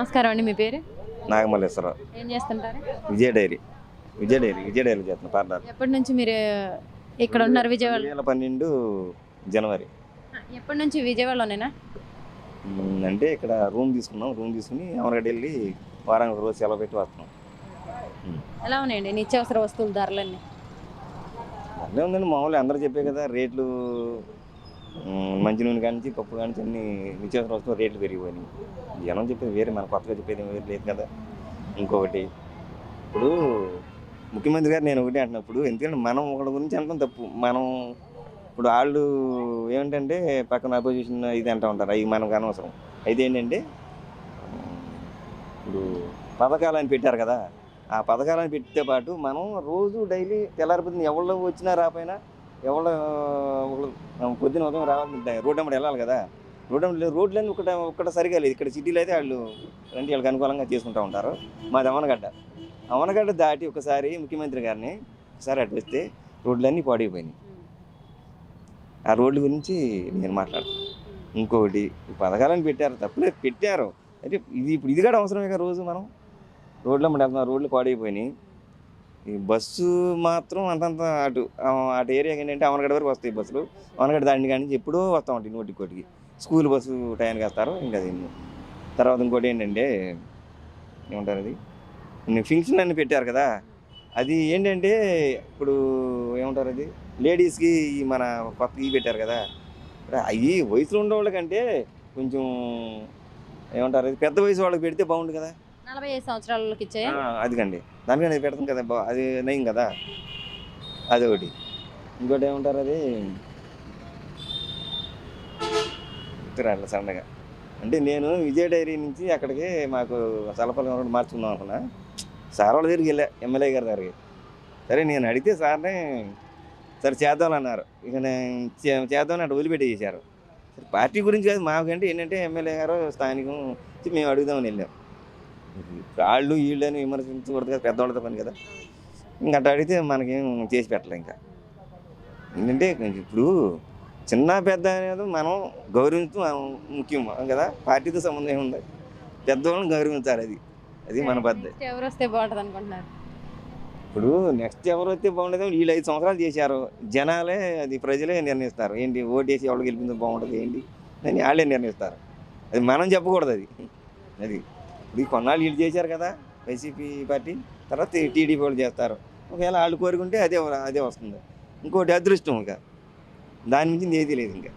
నమస్కారం అండి మీ పేరు? నాగమల్లేశ్వరరావు. ఏం చేస్తుంటారు? Vijaya dairy. Vijaya dairy Vijaya dairy చేస్తున్నా పార్లర్. ఎప్పటి నుంచి మీరు ఇక్కడ ఉన్నారు విజయవాడ? రెండు వేల పన్నెండు జనవరి. ఎప్పటి నుంచి విజయవాడలోనేనా? ఉమ్, అంటే ఇక్కడ రూమ్ తీసుకున్నాం రూమ్ తీసుకుని అమరగడ్డ వెళ్ళి వారానికి ఒక రోజు సెలవు పెట్టి వస్తున్నాం. ఎలా ఉన్నాయండి నిత్యావసర వస్తువుల ధరలన్నీ? అదే ఉందండి మామూలు అందరూ చెప్పే కదా రేట్లు ఉమ్, మంచి నూనె కానీ నుంచి పప్పు కానీ అన్ని నిత్యావసర వస్తువులు రేట్లు పెరిగిపోయినాయి. జనం చెప్పేది వేరే మన కొత్తగా చెప్పేది వేరు లేదు కదా. ఇంకొకటి ఇప్పుడు ముఖ్యమంత్రి గారు నేను ఒకటి అంటున్నప్పుడు ఎందుకంటే మనం ఒకటి గురించి అంటాం తప్పు. మనం ఇప్పుడు వాళ్ళు ఏమిటంటే పక్కన అపోజిషన్ ఇది అంటూ ఉంటారు అవి మనకు అనవసరం. అయితే ఏంటంటే ఇప్పుడు పథకాలని పెట్టారు కదా ఆ పథకాలను పెట్టితే పాటు మనం రోజు డైలీ తెల్లారిపోతుంది ఎవరో వచ్చినా రాపోయినా ఎవరు ఒకళ్ళు పొద్దున ఉదయం రావాలి రోడ్డు అమ్మడి వెళ్ళాలి కదా. రోడ్డు లేదు రోడ్లన్నీ ఒకట ఒక్కట సరిగా లేదు. ఇక్కడ సిటీలో అయితే వాళ్ళు అంటే వాళ్ళకి అనుకూలంగా చేసుకుంటూ ఉంటారు. మాది అమనగడ్డ అమనగడ్డ దాటి ఒకసారి ముఖ్యమంత్రి గారిని ఒకసారి అటు వస్తే రోడ్లన్నీ పాడైపోయినాయి. ఆ రోడ్ల గురించి నేను మాట్లాడతాను ఇంకొకటి పథకాలను పెట్టారు తప్పులేదు. పెట్టారు. అయితే ఇది ఇప్పుడు ఇది కూడా అవసరమే కదా రోజు మనం? రోడ్లు మీద రోడ్లు పాడైపోయినాయి. ఈ బస్సు మాత్రం అంతంత అటు అటు ఏరియాకి ఏంటంటే అవనగడ వరకు వస్తాయి బస్సులు. అవనగడ దాని కానీ ఎప్పుడూ వస్తూ ఉంటాయి నోటికి కోటికి. స్కూల్ బస్సు టైంకి వేస్తారు ఇంకా అది తర్వాత ఇంకోటి ఏంటంటే ఏమంటారు అది? ఫంక్షన్ అని పెట్టారు కదా. అది ఏంటంటే ఇప్పుడు ఏమంటారు అది? లేడీస్కి మన కొత్త ఇవి పెట్టారు కదా. అవి వయసులో ఉండే వాళ్ళకంటే కొంచెం ఏమంటారు అది? పెద్ద వయసు వాళ్ళకి పెడితే బాగుండు కదా. నలభై ఐదు సంవత్సరాలకి ఇచ్చే? అదిగండి. దానికని అది పెడతాం కదా బా- అది నయం కదా? అదొకటి. ఇంకోటి ఏమంటారు అది? గుర్తురాట్ల సడన్గా అంటే నేను విజయ డైరీ నుంచి అక్కడికి మాకు సలపల్లి రోడ్డు మార్చుకుందాం అనుకున్నా. సార్ వాళ్ళ దగ్గరికి వెళ్ళా ఎమ్మెల్యే గారి దగ్గరికి. సరే నేను అడిగితే సార్నే సరే చేద్దాం అన్నారు ఇక నేను చే- చేద్దామని అటు వదిలిపెట్టి చేశారు పార్టీ గురించి కాదు మాకంటే ఏంటంటే ఎమ్మెల్యే గారు స్థానికం వచ్చి మేము అడుగుదామని వెళ్ళాం. వాళ్ళు వీళ్ళని విమర్శించకూడదు కదా పెద్దవాళ్ళతో పని కదా. ఇంకా అట్లా అడిగితే మనకేం చేసి పెట్టలే ఇంకా. ఏంటంటే ఇప్పుడు చిన్న పెద్ద అనేది మనం గౌరవించడం మనం ముఖ్యం కదా పార్టీతో సంబంధం ఏముంది? పెద్దవాళ్ళని గౌరవించాలి అది. అది మన పద్ధతి. ఎవరు వస్తే బాగుంటుంది అనుకుంటున్నారు? ఇప్పుడు నెక్స్ట్ ఎవరు వస్తే బాగుండదు వీళ్ళు ఐదు సంవత్సరాలు చేశారు. జనాలే అది ప్రజలే నిర్ణయిస్తారు. ఏంటి ఓటేసి ఎవరు గెలిపిందో బాగుంటుంది ఏంటి? అని వాళ్ళే నిర్ణయిస్తారు. అది మనం చెప్పకూడదు అది. అది ఇది కొన్నాళ్ళు వీళ్ళు చేశారు కదా వైసీపీ పార్టీ తర్వాత టీడీపీ వాళ్ళు చేస్తారు. ఒకవేళ వాళ్ళు కోరుకుంటే అదే అదే వస్తుంది. ఇంకోటి అదృష్టం ఇంకా. దాని నుంచి ఏది లేదు ఇంకా.